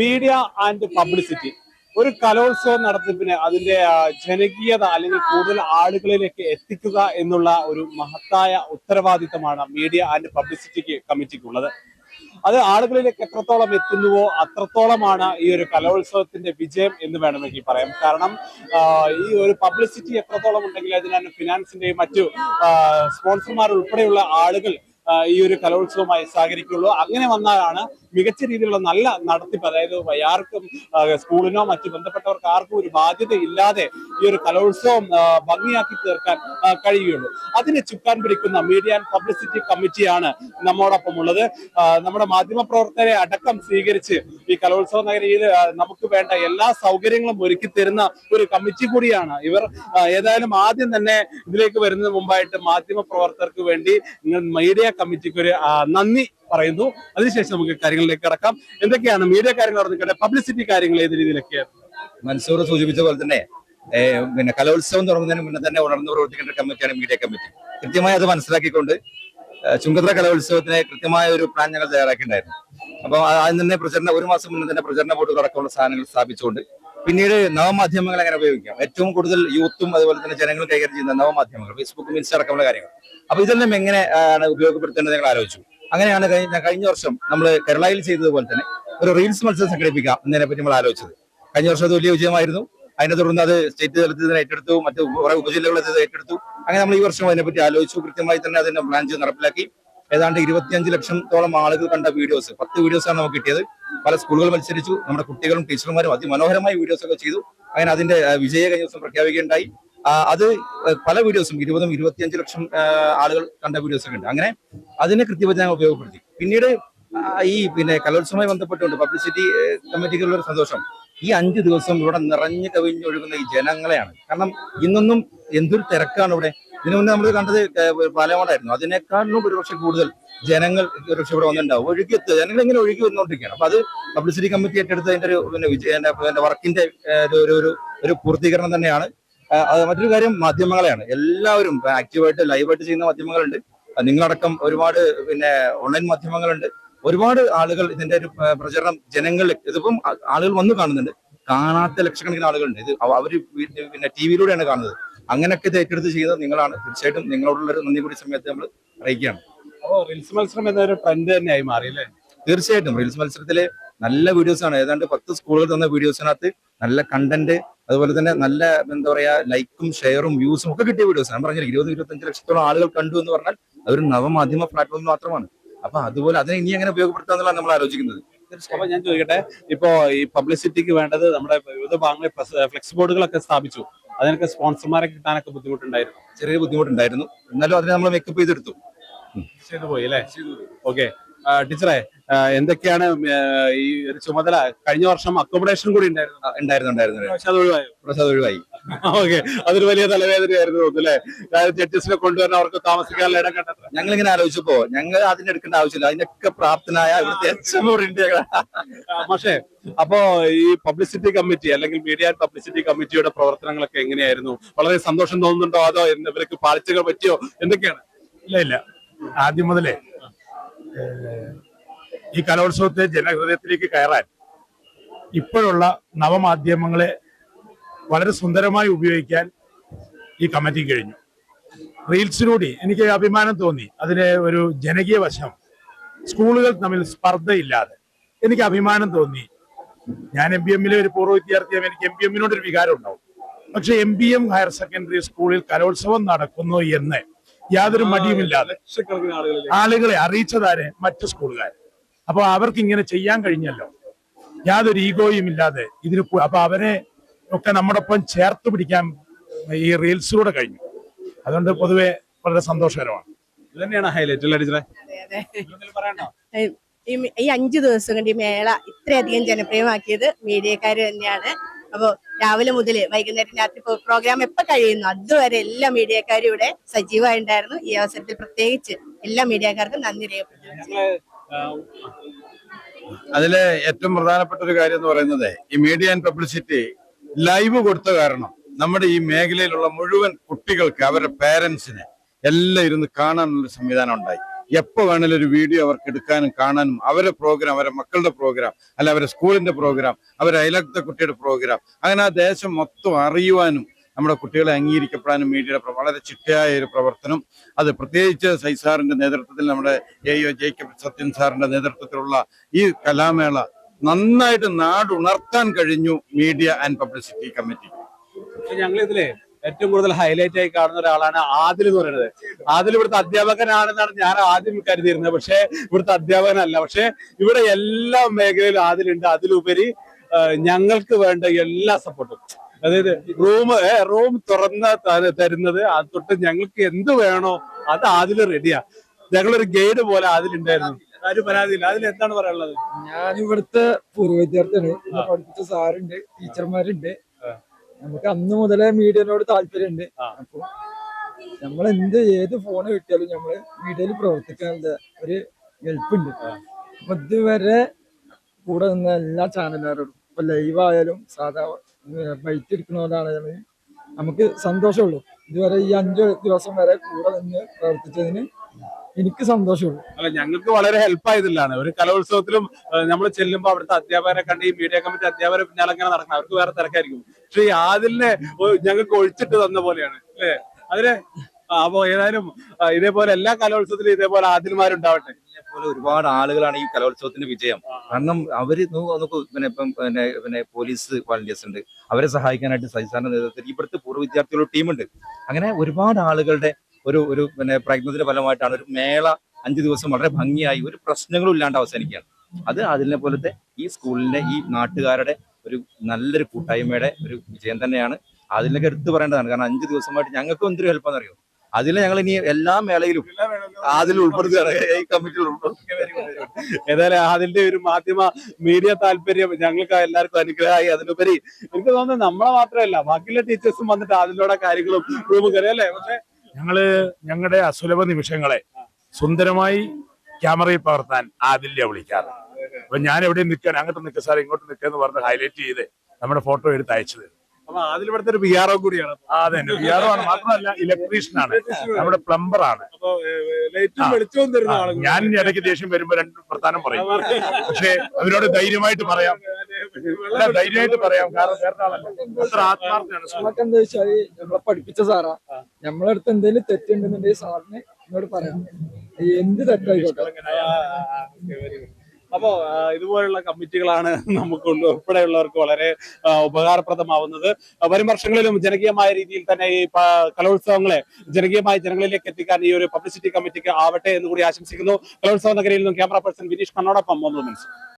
Media and publicity ഒരു കലോത്സവം നടത്തിപ്പിന് അതിന്റെ ജനകീയത അല്ലെങ്കിൽ കൂടുതൽ ആളുകളിലേക്ക് എത്തിക്കുക എന്നുള്ള ഒരു മഹത്തായ ഉത്തരവാദിത്തമാണ് മീഡിയ ആൻഡ് പബ്ലിസിറ്റിക്ക് കമ്മിറ്റിക്കുള്ളത്. അത് ആളുകളിലേക്ക് എത്രത്തോളം എത്തുന്നുവോ അത്രത്തോളമാണ് ഈ ഒരു കലോത്സവത്തിന്റെ വിജയം എന്ന് വേണമെങ്കിൽ പറയാം. കാരണം ഈ ഒരു പബ്ലിസിറ്റി എത്രത്തോളം ഉണ്ടെങ്കിൽ അതിനാണ് ഫിനാൻസിന്റെയും മറ്റു സ്പോൺസർമാർ ഉൾപ്പെടെയുള്ള ആളുകൾ ഈ ഒരു കലോത്സവമായി സഹകരിക്കുള്ളൂ. അങ്ങനെ വന്നാലാണ് മികച്ച രീതിയിലുള്ള നല്ല നടത്തിപ്പ് അതായത് ആർക്കും സ്കൂളിനോ മറ്റു ബന്ധപ്പെട്ടവർക്ക് ആർക്കും ഒരു ബാധ്യത ഇല്ലാതെ ഈ ഒരു കലോത്സവം ഭംഗിയാക്കി തീർക്കാൻ കഴിയുകയുള്ളൂ. അതിനെ ചുക്കാൻ പിടിക്കുന്ന മീഡിയ ആൻഡ് പബ്ലിസിറ്റി കമ്മിറ്റിയാണ് നമ്മോടൊപ്പം ഉള്ളത്. നമ്മുടെ മാധ്യമ പ്രവർത്തകരെ അടക്കം സ്വീകരിച്ച് ഈ കലോത്സവ നഗരിയിൽ നമുക്ക് വേണ്ട എല്ലാ സൗകര്യങ്ങളും ഒരുക്കി തരുന്ന ഒരു കമ്മിറ്റി കൂടിയാണ് ഇവർ. ഏതായാലും ആദ്യം തന്നെ ഇതിലേക്ക് വരുന്നതിന് മുമ്പായിട്ട് മാധ്യമ പ്രവർത്തകർക്ക് വേണ്ടി മീഡിയ കമ്മിറ്റിക്ക് ഒരു നന്ദി പറയുന്നു. അതിനുശേഷം നമുക്ക് കാര്യങ്ങളിലേക്ക് കടക്കാം. എന്തൊക്കെയാണ് മീഡിയ കാര്യങ്ങൾ പറഞ്ഞിട്ട് പബ്ലിസിറ്റി കാര്യങ്ങൾ ഏത് രീതിയിലൊക്കെയാണ് മൻസൂർ സൂചിപ്പിച്ച പോലെ തന്നെ പിന്നെ കലോത്സവം തുടങ്ങുന്നതിന് മുന്നേ തന്നെ ഉണർന്നു പ്രവർത്തിക്കേണ്ട കമ്മിറ്റിയാണ് മീഡിയ കമ്മിറ്റി കൃത്യമായി അത് മനസ്സിലാക്കിക്കൊണ്ട് ചുങ്കത്ര കലോത്സവത്തിന് കൃത്യമായ ഒരു പ്ലാൻ ഞങ്ങൾ തയ്യാറാക്കിയിട്ടുണ്ടായിരുന്നു. അപ്പോൾ ആദ്യം തന്നെ പ്രചരണ ഒരു മാസം മുന്നേ തന്നെ പ്രചരണ ബോർഡുകൾ അടക്കമുള്ള സാധനങ്ങൾ സ്ഥാപിച്ചുകൊണ്ട് പിന്നീട് നവമാധ്യമങ്ങൾ എങ്ങനെ ഉപയോഗിക്കാം. ഏറ്റവും കൂടുതൽ യൂത്തും അതുപോലെ തന്നെ ജനങ്ങൾ കൈകാര്യം ചെയ്യുന്ന നവമാധ്യമങ്ങൾ ഫേസ്ബുക്കും ഇൻസ്റ്റ അടക്കമുള്ള കാര്യങ്ങൾ. അപ്പൊ ഇതെല്ലാം എങ്ങനെ ആണ് ഉപയോഗപ്പെടുത്തേണ്ടത് ഞങ്ങൾ ആലോചിച്ചു. അങ്ങനെയാണ് കഴിഞ്ഞ കഴിഞ്ഞ വർഷം നമ്മൾ കേരളയിൽ ചെയ്തതുപോലെ തന്നെ ഒരു റീൽസ് മത്സരം സംഘടിപ്പിക്കാം എന്നതിനെ പറ്റി നമ്മൾ ആലോചിച്ചത്. കഴിഞ്ഞ വർഷം അത് വലിയ വിജയമായിരുന്നു. അതിനെ തുടർന്ന് അത് സ്റ്റേറ്റ് തലത്തിൽ തന്നെ ഏറ്റെടുത്തു മറ്റ് കുറെ ഉപജില്ലകളിൽ ഏറ്റെടുത്തു. അങ്ങനെ നമ്മൾ ഈ വർഷം അതിനെപ്പറ്റി ആലോചിച്ചു. കൃത്യമായി തന്നെ അതിന്റെ പ്ലാൻ ചെയ്ത് നടപ്പിലാക്കി. ഏതാണ്ട് ഇരുപത്തിയഞ്ച് ലക്ഷത്തോളം ആളുകൾ കണ്ട വീഡിയോസ് പത്ത് വീഡിയോസ് ആണ് നമുക്ക് കിട്ടിയത്. പല സ്കൂളുകൾ മത്സരിച്ചു. നമ്മുടെ കുട്ടികളും ടീച്ചർമാരും അതിമനോഹരമായ വീഡിയോസ് ഒക്കെ ചെയ്തു. അങ്ങനെ അതിന്റെ വിജയ കഴിഞ്ഞ ദിവസം പ്രഖ്യാപിക്കുകയുണ്ടായി. അത് പല വീഡിയോസും ഇരുപതും ഇരുപത്തിയഞ്ച് ലക്ഷം ആളുകൾ കണ്ട വീഡിയോസ് ഒക്കെ ഉണ്ട്. അങ്ങനെ അതിനെ കൃത്യമായി ഞങ്ങൾ ഉപയോഗപ്പെടുത്തി. പിന്നീട് ഈ പിന്നെ കലോത്സവമായി ബന്ധപ്പെട്ടുകൊണ്ട് പബ്ലിസിറ്റി കമ്മിറ്റിക്കുള്ള ഒരു സന്തോഷം. ഈ അഞ്ച് ദിവസം ഇവിടെ നിറഞ്ഞു കവിഞ്ഞൊഴുകുന്ന ഈ ജനങ്ങളെയാണ്. കാരണം ഇന്നൊന്നും എന്തൊരു തിരക്കാണ് ഇവിടെ. ഇതിനു മുന്നേ നമ്മൾ കണ്ടത് പാലമാടായിരുന്നു. അതിനേക്കാളും ഒരുപക്ഷെ കൂടുതൽ ജനങ്ങൾ ഒരുപക്ഷെ ഇവിടെ വന്നിട്ടുണ്ടാവും. ഒഴുകി എത്തുക. ജനങ്ങൾ ഇങ്ങനെ ഒഴുകി വന്നുകൊണ്ടിരിക്കുകയാണ്. അപ്പൊ അത് പബ്ലിസിറ്റി കമ്മിറ്റി ഏറ്റെടുത്തതിന്റെ ഒരു പിന്നെ വിജയ വർക്കിന്റെ ഒരു ഒരു പൂർത്തീകരണം തന്നെയാണ്. മറ്റൊരു കാര്യം മാധ്യമങ്ങളെയാണ്. എല്ലാവരും ആക്റ്റീവായിട്ട് ലൈവായിട്ട് ചെയ്യുന്ന മാധ്യമങ്ങളുണ്ട്. നിങ്ങളടക്കം ഒരുപാട് പിന്നെ ഓൺലൈൻ മാധ്യമങ്ങളുണ്ട്. ഒരുപാട് ആളുകൾ ഇതിന്റെ ഒരു പ്രചരണം ജനങ്ങളിൽ ഇതിപ്പം ആളുകൾ വന്ന് കാണുന്നുണ്ട്. കാണാത്ത ലക്ഷക്കണക്കിന് ആളുകളുണ്ട്. ഇത് അവർ അവർ പിന്നെ ടി വിയിലൂടെയാണ് കാണുന്നത്. അങ്ങനെയൊക്കെ ഇത് ഏറ്റെടുത്ത് ചെയ്യുന്നത് നിങ്ങളാണ്. തീർച്ചയായിട്ടും നിങ്ങളോടുള്ള ഒരു നന്ദി കൂടി സമയത്ത് നമ്മൾ അറിയിക്കുകയാണ്. അപ്പോ റീൽസ് മത്സരം എന്നൊരു ട്രെൻഡ് തന്നെയായി മാറി അല്ലേ? തീർച്ചയായിട്ടും. റീൽസ് മത്സരത്തിലെ നല്ല വീഡിയോസ് ആണ്. ഏതാണ്ട് പത്ത് സ്കൂളുകൾ തന്ന വീഡിയോസിനകത്ത് നല്ല കണ്ടന്റ് അതുപോലെ തന്നെ നല്ല എന്താ പറയാ ലൈക്കും ഷെയറും വ്യൂസും ഒക്കെ കിട്ടിയ വീഡിയോസ് ഞാൻ പറഞ്ഞില്ല ഇരുപത് ഇരുപത്തഞ്ച് ലക്ഷത്തോളം ആളുകൾ കണ്ടു എന്ന് പറഞ്ഞാൽ അതൊരു നവമാധ്യമ പ്ലാറ്റ്ഫോം മാത്രമാണ്. അപ്പൊ അതുപോലെ അതിനെ ഇനി എങ്ങനെ ഉപയോഗപ്പെടുത്താന്നുള്ളതാണ് നമ്മൾ ആലോചിക്കുന്നത്. അപ്പൊ ഞാൻ ചോദിക്കട്ടെ ഇപ്പോ ഈ പബ്ലിസിറ്റിക്ക് വേണ്ടത് നമ്മുടെ വിവിധ ഭാഗങ്ങളിൽ ഫ്ലെക്സ് ബോർഡുകളൊക്കെ സ്ഥാപിച്ചു. അതിനൊക്കെ സ്പോൺസർമാരെ കിട്ടാനൊക്കെ ബുദ്ധിമുട്ടുണ്ടായിരുന്നു. ചെറിയ ബുദ്ധിമുട്ടുണ്ടായിരുന്നു. എന്നാലും അതിനെ നമ്മൾ മേക്കപ്പ് ചെയ്തെടുത്തു. ചെയ്തു പോയി അല്ലേ? ഓക്കെ ടീച്ചറെ എന്തൊക്കെയാണ് ഈ ഒരു ചുമതല? കഴിഞ്ഞ വർഷം അക്കോമഡേഷൻ കൂടി ഉണ്ടായിരുന്നു. ഉണ്ടായിരുന്നു അത് ഒഴിവായോ? ഓക്കെ. അതൊരു വലിയ തലവേദനയായിരുന്നു തോന്നുന്നു അല്ലേ? അതായത് ജഡ്ജസിനെ കൊണ്ടുവരാൻ അവർക്ക് താമസിക്കാനുള്ള ഇടം കണ്ടത് ഞങ്ങൾ ഇങ്ങനെ ആലോചിച്ചപ്പോ ഞങ്ങൾ അതിന് എടുക്കേണ്ട ആവശ്യമില്ല. അതിനൊക്കെ പ്രാപ്തനായ ഇവിടുത്തെ പക്ഷേ അപ്പോ ഈ പബ്ലിസിറ്റി കമ്മിറ്റി അല്ലെങ്കിൽ മീഡിയ ആൻഡ് പബ്ലിസിറ്റി കമ്മിറ്റിയുടെ പ്രവർത്തനങ്ങളൊക്കെ എങ്ങനെയായിരുന്നു? വളരെ സന്തോഷം തോന്നുന്നുണ്ടോ? അതോ ഇവർക്ക് പാളിച്ചകൾ പറ്റിയോ? എന്തൊക്കെയാണ്? ഇല്ല ഇല്ല. ആദ്യം മുതലേ ഈ കലോത്സവത്തെ ജനഹൃദയത്തിലേക്ക് കയറാൻ ഇപ്പോഴുള്ള നവമാധ്യമങ്ങളെ വളരെ സുന്ദരമായി ഉപയോഗിക്കാൻ ഈ കമ്മിറ്റി കഴിഞ്ഞു. റീൽസിലൂടെ എനിക്ക് അഭിമാനം തോന്നി. അതിന് ഒരു ജനകീയ വശം സ്കൂളുകൾ തമ്മിൽ സ്പർദ്ധയില്ലാതെ എനിക്ക് അഭിമാനം തോന്നി. ഞാൻ എം ബി എമ്മിലെ ഒരു പൂർവ വിദ്യാർത്ഥിയാണ് എനിക്ക് എം ബി എമ്മിനോട് ഒരു വികാരം ഉണ്ടാവും. പക്ഷെ M B M higher secondary സ്കൂളിൽ കലോത്സവം നടക്കുന്നു എന്ന് യാതൊരു മടിയുമില്ലാതെ. ആളുകളെ അറിയിച്ചതാരെ മറ്റു സ്കൂളുകാർ അപ്പൊ അവർക്ക് ഇങ്ങനെ ചെയ്യാൻ കഴിഞ്ഞല്ലോ. യാതൊരു ഈഗോയും ഇല്ലാതെ ഇതിന് അപ്പൊ അവരെ ഒക്കെ നമ്മുടെ ഒപ്പം ചേർത്ത് പിടിക്കാൻ ഈ റീൽസിലൂടെ കഴിഞ്ഞു. അതുകൊണ്ട് പൊതുവെ വളരെ സന്തോഷകരമാണ്. ഹൈലൈറ്റ് അല്ലേ ടീച്ചറെ? ഈ അഞ്ചു ദിവസം കൊണ്ട് ഈ മേള ഇത്രയധികം ജനപ്രിയമാക്കിയത് മീഡിയക്കാർ തന്നെയാണ്. അപ്പോൾ രാവിലെ മുതൽ വൈകുന്നേരം രാത്രി പ്രോഗ്രാം എപ്പൊ കഴിയുന്നു അതുവരെ എല്ലാ മീഡിയക്കാരും ഇവിടെ സജീവമായിട്ടുണ്ടായിരുന്നു ഈ അവസരത്തിൽ പ്രത്യേകിച്ച് എല്ലാ മീഡിയക്കാർക്കും നന്ദി രേഖപ്പെടുത്തുന്നു. അതിലെ ഏറ്റവും പ്രധാനപ്പെട്ട ഒരു കാര്യം എന്ന് പറയുന്നത് ഈ മീഡിയ ആൻഡ് പബ്ലിസിറ്റി ലൈവ് കൊടുത്ത കാരണം നമ്മുടെ ഈ മേഖലയിലുള്ള മുഴുവൻ കുട്ടികൾക്ക് അവരുടെ പേരൻസിന് എല്ലാം ഇരുന്ന് കാണാനുള്ള സംവിധാനം ഉണ്ടായി. എപ്പോ വേണമെങ്കിലും ഒരു വീഡിയോ അവർക്ക് എടുക്കാനും കാണാനും അവരുടെ പ്രോഗ്രാം അവരുടെ മക്കളുടെ പ്രോഗ്രാം അല്ല അവരുടെ സ്കൂളിന്റെ പ്രോഗ്രാം അവരുടെ അയലത്തെ കുട്ടിയുടെ പ്രോഗ്രാം അങ്ങനെ ആ ദേശം മൊത്തം അറിയുവാനും നമ്മുടെ കുട്ടികളെ അംഗീകരിക്കപ്പെടാനും മീഡിയയുടെ വളരെ ചിട്ടയായ ഒരു പ്രവർത്തനം. അത് പ്രത്യേകിച്ച് സൈസാറിന്റെ നേതൃത്വത്തിൽ നമ്മുടെ എ ഒ ജേക്കബ് സത്യൻ സാറിന്റെ നേതൃത്വത്തിലുള്ള ഈ കലാമേള നന്നായിട്ട് നാടുണർത്താൻ കഴിഞ്ഞു മീഡിയ ആൻഡ് പബ്ലിസിറ്റി കമ്മിറ്റി. ഞങ്ങൾ ഇതിലെ ഏറ്റവും കൂടുതൽ ഹൈലൈറ്റ് ആയി കാണുന്ന ഒരാളാണ് ആദിൽ എന്ന് പറയുന്നത്. ആദിൽ ഇവിടുത്തെ അധ്യാപകനാണെന്നാണ് ഞാൻ ആദ്യം കരുതിയിരുന്നത്. പക്ഷേ ഇവിടുത്തെ അധ്യാപകനല്ല. പക്ഷേ ഇവിടെ എല്ലാ മേഖലയിലും ആദിലുണ്ട്. അതിലുപരി ഞങ്ങൾക്ക് വേണ്ട എല്ലാ സപ്പോർട്ടും അതായത് റൂം റൂം തുറന്ന തരുന്നത് അത് തൊട്ട് ഞങ്ങൾക്ക് എന്ത് വേണോ അത് ആദിൽ റെഡിയാ ഞങ്ങളൊരു ഗൈഡ് പോലെ അതിലുണ്ടായിരുന്നു ആരും എന്താണ് പറയാനുള്ളത്? ഞാൻ ഇവിടുത്തെ പൂർവ വിദ്യാർത്ഥിയാണ് പഠിപ്പിച്ച സാറുണ്ട് ടീച്ചർമാരുണ്ട് നമുക്ക് അന്ന് മുതലേ മീഡിയനോട് താല്പര്യമുണ്ട്. അപ്പൊ നമ്മൾ എന്ത് ഏത് ഫോൺ കിട്ടിയാലും നമ്മൾ മീഡിയയിൽ പ്രവർത്തിക്കാനുള്ള ഒരു ഹെൽപ്പുണ്ട് അപ്പൊ ഇതുവരെ കൂടെ നിന്ന എല്ലാ ചാനലുകാരോടും ഇപ്പൊ ലൈവ് ആയാലും സാധാ ബൈറ്റ് എടുക്കുന്നവരാണെങ്കിലും നമുക്ക് സന്തോഷമുള്ളൂ. ഇതുവരെ ഈ അഞ്ചു ദിവസം വരെ കൂടെ നിന്ന് പ്രവർത്തിച്ചതിന് എനിക്ക് സന്തോഷമുള്ളൂ. അല്ല ഞങ്ങൾക്ക് വളരെ ഹെൽപ്പ് ആയതില്ലാണ് ഒരു കലോത്സവത്തിലും നമ്മൾ ചെല്ലുമ്പോൾ അവിടുത്തെ അധ്യാപകരെ കണ്ട് ഈ മീഡിയ കമ്മിറ്റി അധ്യാപകരെ പിന്നാലെ അങ്ങനെ നടക്കണം. അവർക്ക് വേറെ തിരക്കായിരിക്കും. പക്ഷെ ഈ ആദിലിനെ ഞങ്ങൾക്ക് ഒഴിച്ചിട്ട് തന്ന പോലെയാണ്. അല്ലേ? അതിന് അപ്പോ ഏതായാലും ഇതേപോലെ എല്ലാ കലോത്സവത്തിലും ഇതേപോലെ ആദിൽമാരുണ്ടാവട്ടെ. പോലെ ഒരുപാട് ആളുകളാണ് ഈ കലോത്സവത്തിന്റെ വിജയം. കാരണം അവർ നമുക്ക് പിന്നെ ഇപ്പം പിന്നെ പിന്നെ പോലീസ് വാളണ്ടിയേഴ്സ് ഉണ്ട് അവരെ സഹായിക്കാനായിട്ട് സൈസാന നേതൃത്വത്തിൽ ഇവിടുത്തെ പൂർവ വിദ്യാർത്ഥികളുടെ ടീമുണ്ട്. അങ്ങനെ ഒരുപാട് ആളുകളുടെ ഒരു ഒരു പിന്നെ പ്രയത്നത്തിന്റെ ഫലമായിട്ടാണ് ഒരു മേള അഞ്ചു ദിവസം വളരെ ഭംഗിയായി ഒരു പ്രശ്നങ്ങളും ഇല്ലാണ്ട് അവസാനിക്കുകയാണ്. അത് അതിനെ പോലത്തെ ഈ സ്കൂളിന്റെ ഈ നാട്ടുകാരുടെ ഒരു നല്ലൊരു കൂട്ടായ്മയുടെ ഒരു വിജയം തന്നെയാണ്. അതിലൊക്കെ എടുത്തു പറയേണ്ടതാണ്. കാരണം അഞ്ചു ദിവസമായിട്ട് ഞങ്ങൾക്ക് എന്തൊരു ഹെൽപ്പാന്ന് അറിയോ അതിൽ ഞങ്ങൾ ഇനി എല്ലാ മേളയിലും അതിൽ ഉൾപ്പെടുത്തുകയാണ് ഈ കമ്മിറ്റിയിൽ ഏതായാലും അതിന്റെ ഒരു മാധ്യമ മീഡിയ താല്പര്യം ഞങ്ങൾക്ക് എല്ലാവർക്കും അനുഗ്രഹമായി. അതിനുപരി എനിക്ക് തോന്നുന്നത് നമ്മളെ മാത്രമല്ല ബാക്കിയുള്ള ടീച്ചേഴ്സും വന്നിട്ട് അതിലൂടെ കാര്യങ്ങളും റൂമ് കയറി അല്ലേ? പക്ഷെ ഞങ്ങൾ ഞങ്ങളുടെ അസുലഭ നിമിഷങ്ങളെ സുന്ദരമായി ക്യാമറയിൽ പകർത്താൻ ആദില്യ വിളിക്കാറ്. അപ്പൊ ഞാൻ എവിടെ നിൽക്കാൻ അങ്ങോട്ട് നിൽക്കുക സാർ ഇങ്ങോട്ട് നിൽക്കുക നിൽക്കാന്ന് പറഞ്ഞ് ഹൈലൈറ്റ് ചെയ്ത് നമ്മുടെ ഫോട്ടോ എടുത്ത് അയച്ചത് ആദിൽ അതിലിവിടുത്തെ ഒരു ബി ആർ ഒ കൂടിയാണ് ആ അതെ ബിആർഒ ആണ്. മാത്രമല്ല ഇലക്ട്രീഷ്യൻ ആണ്. നമ്മുടെ പ്ലംബർ ആണ്. ഞാൻ ഇടയ്ക്ക് ദേഷ്യം വരുമ്പോ രണ്ട് പ്രധാനം പറയും. പക്ഷെ അവരോട് ധൈര്യമായിട്ട് പറയാം. ധൈര്യമായിട്ട് പറയാം. കാരണം വേറെ ആളല്ല അത്ര ആത്മാർത്ഥമാണ്. സുഹൃത്ത്. എന്താ വെച്ചാൽ നമ്മളെ പഠിപ്പിച്ച സാറാ. നമ്മളെ അടുത്ത് എന്തെങ്കിലും തെറ്റുണ്ടെന്നുണ്ടെങ്കിൽ സാറിന് എന്നോട് പറയാം. എന്ത് തെറ്റായിക്കോട്ടെ. അപ്പോ ഇതുപോലുള്ള കമ്മിറ്റികളാണ് നമുക്ക് ഉൾപ്പെടെയുള്ളവർക്ക് വളരെ ഉപകാരപ്രദമാവുന്നത്. വരും വർഷങ്ങളിലും ജനകീയമായ രീതിയിൽ തന്നെ ഈ കലോത്സവങ്ങളെ ജനകീയമായ ജനങ്ങളിലേക്ക് എത്തിക്കാൻ ഈ ഒരു പബ്ലിസിറ്റി കമ്മിറ്റിക്ക് ആവട്ടെ എന്ന് കൂടി ആശംസിക്കുന്നു. കലോത്സവ നഗരിയിൽ നിന്നും ക്യാമറ പേഴ്സൺ വിനീഷ് കണ്ണോടൊപ്പം ഒന്നു മനസ്സിലാക്കും